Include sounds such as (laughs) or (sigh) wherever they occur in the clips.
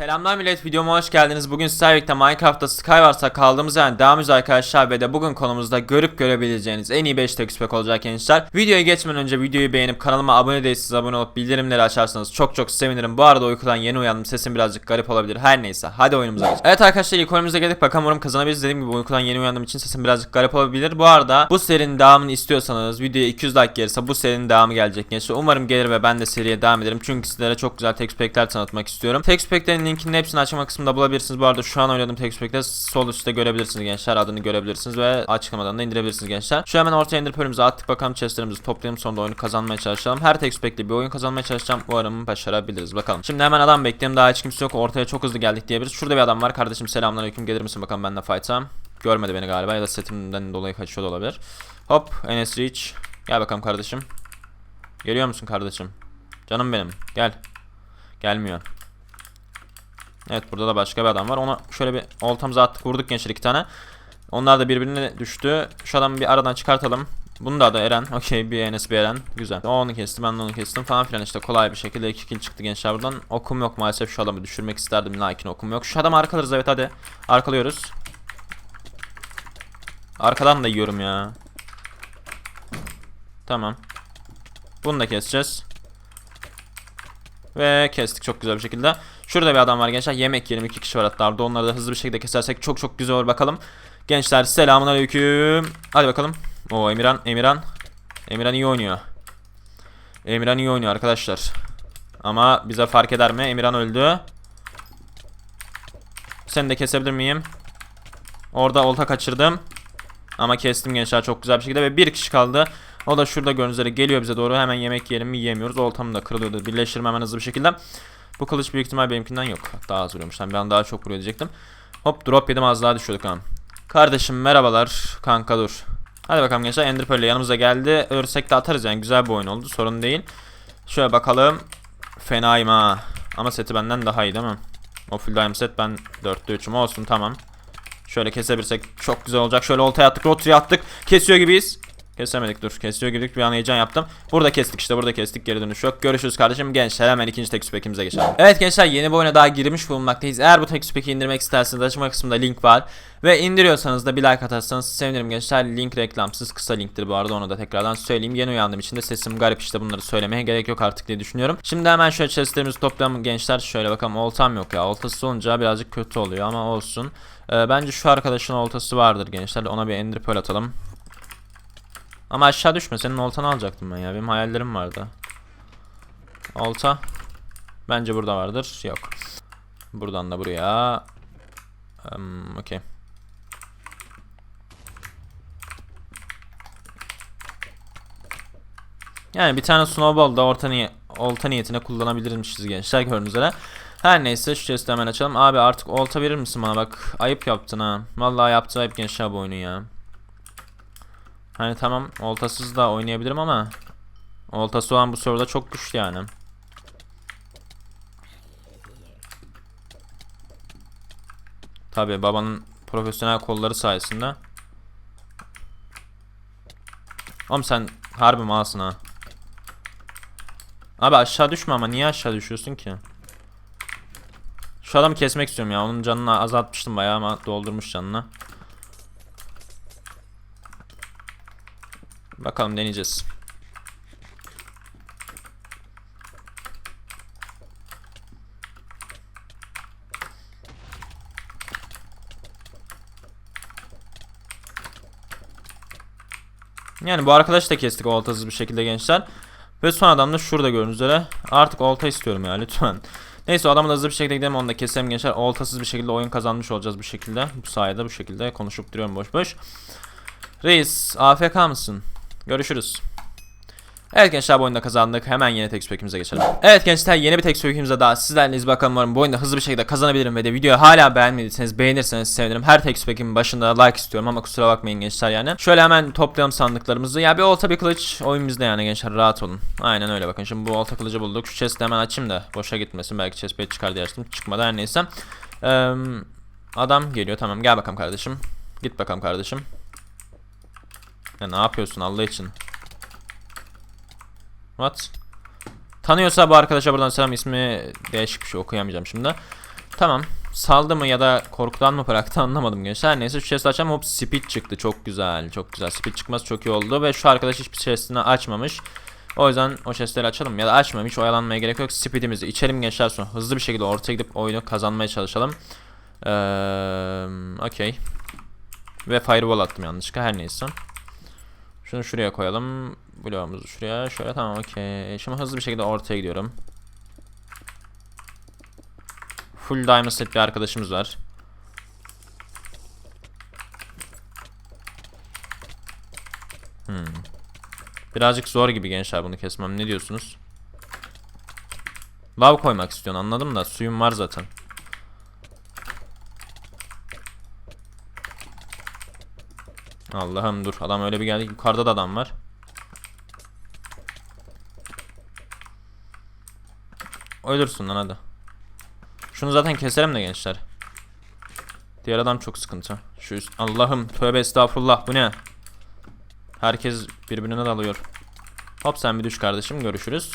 Selamlar millet videoma hoş geldiniz. Bugün birlikte Minecraft'ta Skywars'a kaldığımız yerden devam ediyoruz arkadaşlar ve de bugün konumuzda görüp görebileceğiniz en iyi 5 tek spek olacak gençler. Videoya geçmeden önce videoyu beğenip kanalıma abone değilseniz abone olup bildirimleri açarsanız çok çok sevinirim. Bu arada uykudan yeni uyandım sesim birazcık garip olabilir her neyse hadi oyunumuza geçelim. Evet arkadaşlar ilk oyunumuza geldik bakalım umarım kazanabiliriz dediğim gibi uykudan yeni uyandığım için sesim birazcık garip olabilir. Bu arada bu serinin devamını istiyorsanız videoya 200 like gelirse bu serinin devamı gelecek gençler. Umarım gelir ve ben de seriye devam ederim çünkü sizlere çok güzel tek spekler tanıtmak istiyorum. Tek speklerin linkinin hepsini açıklama kısmında bulabilirsiniz. Bu arada şu an oynadığım tek spekler sol üstte görebilirsiniz gençler. Adını görebilirsiniz ve açıklamadan da indirebilirsiniz gençler. Şu hemen ortaya indir bölümümüze attık bakalım chestlerimizi toplayalım sonra oyunu kazanmaya çalışalım. Her tek spekli bir oyun kazanmaya çalışacağım. Umarım başarabiliriz bakalım. Şimdi hemen adam bekleyelim. Daha hiç kimse yok. Ortaya çok hızlı geldik diyebiliriz. Şurada bir adam var. Kardeşim selamünaleyküm. Gelir misin bakalım benimle fight'a? Görmedi beni galiba ya da setimden dolayı kaçıyor da olabilir. Hop Enes Reach. Gel bakalım kardeşim. Geliyor musun kardeşim? Canım benim. Gel. Gelmiyor. Evet burada da başka bir adam var. Ona şöyle bir oltamıza attık vurduk gençler iki tane. Onlar da birbirine düştü. Şu adamı bir aradan çıkartalım. Bunu da adı Eren. (laughs) Okey bir Enes bir Eren. Güzel. O onu kesti ben de onu kestim falan filan işte kolay bir şekilde iki kill çıktı gençler buradan. Okum yok maalesef şu adamı düşürmek isterdim lakin okum yok. Şu adamı arkalarız evet hadi. Arkalıyoruz. Arkadan da yiyorum ya. Tamam. Bunu da keseceğiz. Ve kestik çok güzel bir şekilde. Şurada bir adam var gençler. Yemek yiyelim. iki kişi var hatta orada. Onları da hızlı bir şekilde kesersek çok çok güzel olur bakalım. Gençler selamun aleyküm. Hadi bakalım. O Emirhan, Emirhan. Emirhan iyi oynuyor. Emirhan iyi oynuyor arkadaşlar. Ama bize fark eder mi? Emirhan öldü. Seni de kesebilir miyim? Orada olta kaçırdım. Ama kestim gençler çok güzel bir şekilde ve bir kişi kaldı. O da şurada gördüğünüz geliyor bize doğru. Hemen yemek yiyelim mi yiyemiyoruz. Oltam da kırılıyordu. Birleştirme hemen hızlı bir şekilde. Bu kılıç büyük ihtimal benimkinden yok. Daha az vuruyormuş. Ben daha çok vuruyor diyecektim. Hop drop yedim az daha düşüyorduk ama. Kardeşim merhabalar. Kanka dur. Hadi bakalım gençler. Ender Pearl yanımıza geldi. Örsek de atarız yani. Güzel bir oyun oldu. Sorun değil. Şöyle bakalım. Fenayım ha. Ama seti benden daha iyi değil mi? O full diamond set ben 4'te 3'üm olsun tamam. Şöyle kesebilirsek çok güzel olacak. Şöyle oltaya attık, rotary attık. Kesiyor gibiyiz. Kesemedik dur. Kesiyor gibiydik. Bir an heyecan yaptım. Burada kestik işte. Burada kestik. Geri dönüş yok. Görüşürüz kardeşim. Gençler hemen ikinci tek spekimize geçelim. Evet gençler yeni bir oyuna daha girmiş bulunmaktayız. Eğer bu tek speki indirmek isterseniz açma kısmında link var. Ve indiriyorsanız da bir like atarsanız sevinirim gençler. Link reklamsız kısa linktir bu arada onu da tekrardan söyleyeyim. Yeni uyandığım için de sesim garip işte bunları söylemeye gerek yok artık diye düşünüyorum. Şimdi hemen şöyle chestlerimizi toplayalım gençler. Şöyle bakalım oltam yok ya. Oltası olunca birazcık kötü oluyor ama olsun. Ee, bence şu arkadaşın oltası vardır gençler. Ona bir ender pearl atalım. Ama aşağı düşme. Senin oltanı alacaktım ben ya. Benim hayallerim vardı. Olta. Bence burada vardır. Yok. Buradan da buraya. Um, Okey. Yani bir tane snowball da orta, niye, olta niyetine kullanabilirmişiz gençler gördüğünüz üzere. Her neyse şu chest'i hemen açalım. Abi artık olta verir misin bana bak. Ayıp yaptın ha. Vallahi yaptı ayıp gençler bu oyunu ya. Hani tamam oltasız da oynayabilirim ama oltası olan bu soruda çok güçlü yani. Tabi babanın profesyonel kolları sayesinde. Oğlum sen harbi malsın ha. Abi aşağı düşme ama niye aşağı düşüyorsun ki? Şu adamı kesmek istiyorum ya. Onun canını azaltmıştım bayağı ama doldurmuş canını. Bakalım deneyeceğiz. Yani bu arkadaş da kestik oltasız bir şekilde gençler. Ve son adam da şurada gördüğünüz üzere. Artık olta istiyorum ya lütfen. (laughs) Neyse adamı da hızlı bir şekilde gidelim onu da keselim gençler. Oltasız bir şekilde oyun kazanmış olacağız bu şekilde. Bu sayede bu şekilde konuşup duruyorum boş boş. Reis AFK mısın? Görüşürüz. Evet gençler bu oyunda kazandık. Hemen yeni tek spekimize geçelim. Evet gençler yeni bir tek spekimize daha sizlerleyiz. Bakalım umarım bu oyunda hızlı bir şekilde kazanabilirim ve de videoyu hala beğenmediyseniz beğenirseniz sevinirim. Her tek spekimin başında like istiyorum ama kusura bakmayın gençler yani. Şöyle hemen toplayalım sandıklarımızı. Ya bir olta bir kılıç oyun bizde yani gençler rahat olun. Aynen öyle bakın şimdi bu olta kılıcı bulduk. Şu chest'i hemen açayım da boşa gitmesin. Belki chest çıkar diye açtım. Çıkmadı her neyse. Ee, adam geliyor tamam gel bakalım kardeşim. Git bakalım kardeşim. Ya ne yapıyorsun Allah için? What? Tanıyorsa bu arkadaşa buradan selam ismi değişik bir şey okuyamayacağım şimdi. Tamam. Saldı mı ya da korkudan mı bıraktı (laughs) anlamadım gençler. Neyse şu chest açacağım hop speed çıktı. Çok güzel. Çok güzel. Speed çıkması çok iyi oldu. Ve şu arkadaş hiçbir chestini açmamış. O yüzden o chestleri açalım. Ya da açmayalım. Hiç oyalanmaya gerek yok. Speedimizi içelim gençler sonra. Hızlı bir şekilde ortaya gidip oyunu kazanmaya çalışalım. Eee Okey. Ve fireball attım yanlışlıkla. Her neyse. Şunu şuraya koyalım. Bloğumuzu şuraya. Şöyle tamam okey. Şimdi hızlı bir şekilde ortaya gidiyorum. Full diamond set bir arkadaşımız var. Hmm. Birazcık zor gibi gençler bunu kesmem. Ne diyorsunuz? Lav koymak istiyorsun anladım da suyum var zaten. Allah'ım dur adam öyle bir geldi yukarıda da adam var. Ölürsün lan hadi. Şunu zaten keserim de gençler. Diğer adam çok sıkıntı. Şu üst... Allah'ım tövbe estağfurullah bu ne? Herkes birbirine dalıyor. Hop sen bir düş kardeşim görüşürüz.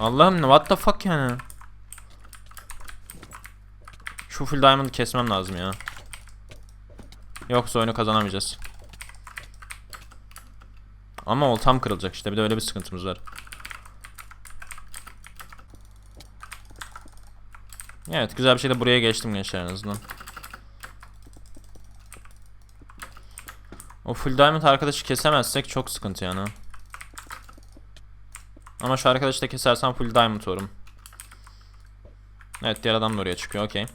Allah'ım what the fuck yani. Şu full diamond'ı kesmem lazım ya. Yoksa oyunu kazanamayacağız. Ama oltam kırılacak işte bir de öyle bir sıkıntımız var. Evet güzel bir şekilde buraya geçtim gençler en azından. O full diamond arkadaşı kesemezsek çok sıkıntı yani. Ama şu arkadaşı da kesersem full diamond olurum. Evet diğer adam da oraya çıkıyor okey.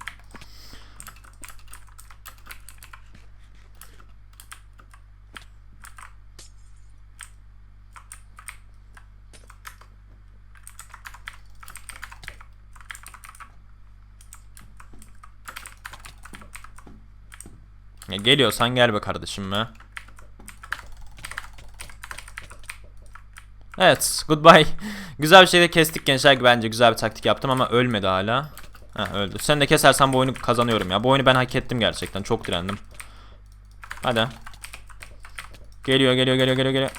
Ya geliyorsan gel be kardeşim be. Evet, goodbye. (laughs) güzel bir şey de kestik gençler bence güzel bir taktik yaptım ama ölmedi hala. Ha öldü. Sen de kesersen bu oyunu kazanıyorum ya. Bu oyunu ben hak ettim gerçekten. Çok direndim. Hadi. Geliyor, geliyor, geliyor, geliyor, geliyor.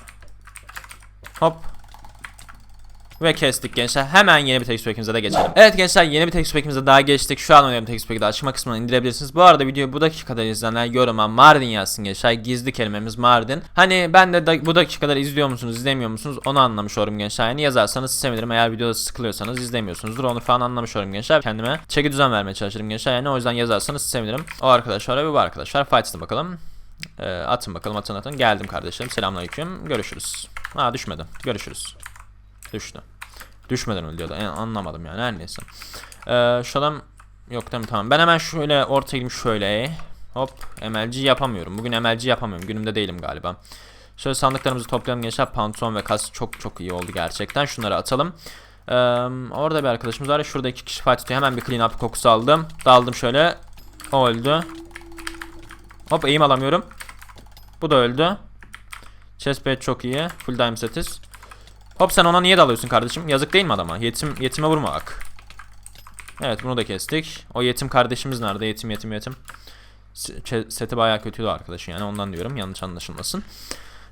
Hop. Ve kestik gençler. Hemen yeni bir texture pack'imize de geçelim. Evet gençler yeni bir texture pack'imize daha geçtik. Şu an oynadığım texture pack'i de açma kısmına indirebilirsiniz. Bu arada videoyu bu dakikada izleyenler yoruma Mardin yazsın gençler. Gizli kelimemiz Mardin. Hani ben de da, bu dakikada izliyor musunuz izlemiyor musunuz onu anlamış olurum gençler. Yani yazarsanız sevinirim. Eğer videoda sıkılıyorsanız izlemiyorsunuzdur. Onu falan anlamış olurum gençler. Kendime çeki düzen vermeye çalışırım gençler. Yani o yüzden yazarsanız sevinirim. O arkadaşlar ve bu arkadaşlar. Fight'ına bakalım. Ee, atın bakalım atın atın. Geldim kardeşlerim. Selamünaleyküm. Görüşürüz. Ha düşmedi. Görüşürüz. Düştü. Düşmeden öldü da yani anlamadım yani her neyse. Ee, şu adam yok değil mi tamam. Ben hemen şöyle ortaya gireyim şöyle. Hop MLG yapamıyorum. Bugün MLG yapamıyorum. Günümde değilim galiba. Şöyle sandıklarımızı toplayalım gençler. Pantolon ve kas çok çok iyi oldu gerçekten. Şunları atalım. Ee, orada bir arkadaşımız var. Şurada iki kişi fight tutuyor. Hemen bir clean up kokusu aldım. Daldım şöyle. O öldü. Hop aim alamıyorum. Bu da öldü. Chest plate çok iyi. Full diamond setiz. Hop sen ona niye dalıyorsun kardeşim? Yazık değil mi adama? Yetim yetime vurma bak. Evet bunu da kestik. O yetim kardeşimiz nerede? Yetim yetim yetim. Se- Seti bayağı kötüydü arkadaşın yani ondan diyorum yanlış anlaşılmasın.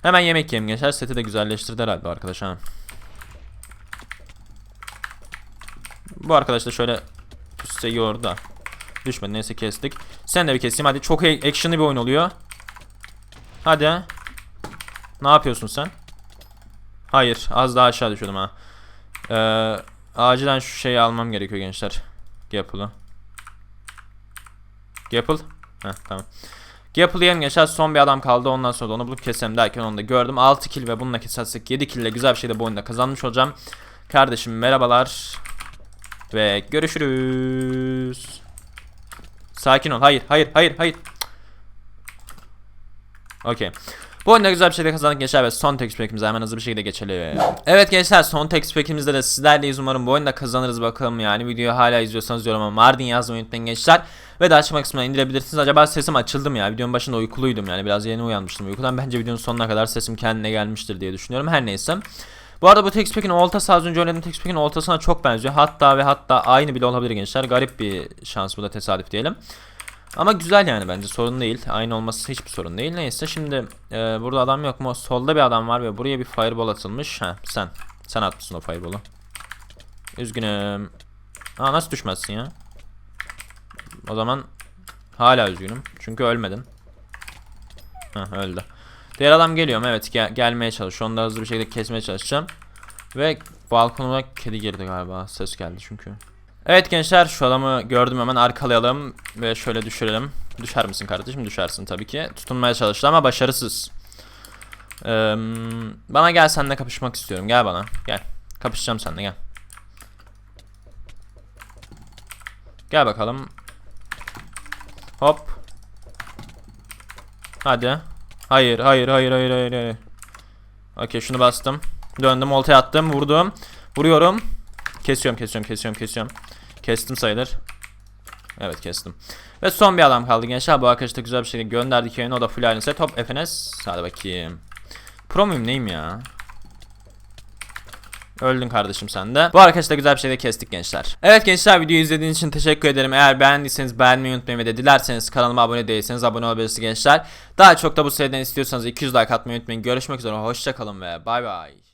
Hemen yemek yiyeyim gençler. Seti de güzelleştirdi herhalde arkadaş ha. Bu arkadaş da şöyle üstte yiyordu da. Düşmedi neyse kestik. Sen de bir keseyim hadi. Çok action'lı bir oyun oluyor. Hadi. Ne yapıyorsun sen? Hayır az daha aşağı düşüyordum ha. Ee, acilen şu şeyi almam gerekiyor gençler. Gapple'ı. Gapple. Heh tamam. Gapple'ı yiyelim gençler son bir adam kaldı ondan sonra onu bulup keselim derken onu da gördüm. 6 kill ve bununla kesersek 7 kill ile güzel bir şey de bu oyunda kazanmış olacağım. Kardeşim merhabalar. Ve görüşürüz. Sakin ol. Hayır, hayır, hayır, hayır. Okey. Bu oyunda güzel bir şekilde kazandık gençler ve son text pack'imize hemen hızlı bir şekilde geçelim. Evet gençler son text pack'imizde de sizlerleyiz umarım bu oyunda kazanırız bakalım yani. Videoyu hala izliyorsanız yoruma Mardin yazmayı unutmayın gençler. Ve de açma kısmına indirebilirsiniz. Acaba sesim açıldı mı ya? Videonun başında uykuluydum yani biraz yeni uyanmıştım uykudan. Bence videonun sonuna kadar sesim kendine gelmiştir diye düşünüyorum. Her neyse. Bu arada bu text pack'in oltası az önce oynadığım text pack'in oltasına çok benziyor. Hatta ve hatta aynı bile olabilir gençler. Garip bir şans bu da tesadüf diyelim. Ama güzel yani bence sorun değil. Aynı olması hiçbir sorun değil. Neyse şimdi e, burada adam yok mu? Solda bir adam var ve buraya bir fireball atılmış. Ha sen. Sen atmışsın o fireball'u. Üzgünüm. Aa nasıl düşmezsin ya? O zaman hala üzgünüm. Çünkü ölmedin. Heh öldü. Diğer adam geliyor mu? Evet gel- gelmeye çalışıyor. Onu da hızlı bir şekilde kesmeye çalışacağım. Ve balkonuma kedi girdi galiba. Ses geldi çünkü. Evet gençler şu adamı gördüm hemen arkalayalım ve şöyle düşürelim. Düşer misin kardeşim? Düşersin tabii ki. Tutunmaya çalıştı ama başarısız. Ee, bana gel seninle kapışmak istiyorum. Gel bana. Gel. Kapışacağım seninle gel. Gel bakalım. Hop. Hadi. Hayır, hayır, hayır, hayır, hayır, hayır. Okey, şunu bastım. Döndüm, oltaya attım, vurdum. Vuruyorum. Kesiyorum, kesiyorum, kesiyorum, kesiyorum. Kestim sayılır. Evet kestim. Ve son bir adam kaldı gençler. Bu arkadaşı da güzel bir şekilde gönderdik yayına. O da full halini set. FNS. Hadi bakayım. Pro muyum neyim ya? Öldün kardeşim sen de. Bu arkadaşı da güzel bir şekilde kestik gençler. Evet gençler videoyu izlediğiniz için teşekkür ederim. Eğer beğendiyseniz beğenmeyi unutmayın ve de dilerseniz kanalıma abone değilseniz abone olabilirsiniz gençler. Daha çok da bu seriden istiyorsanız 200 like atmayı unutmayın. Görüşmek üzere. Hoşçakalın ve bay bay.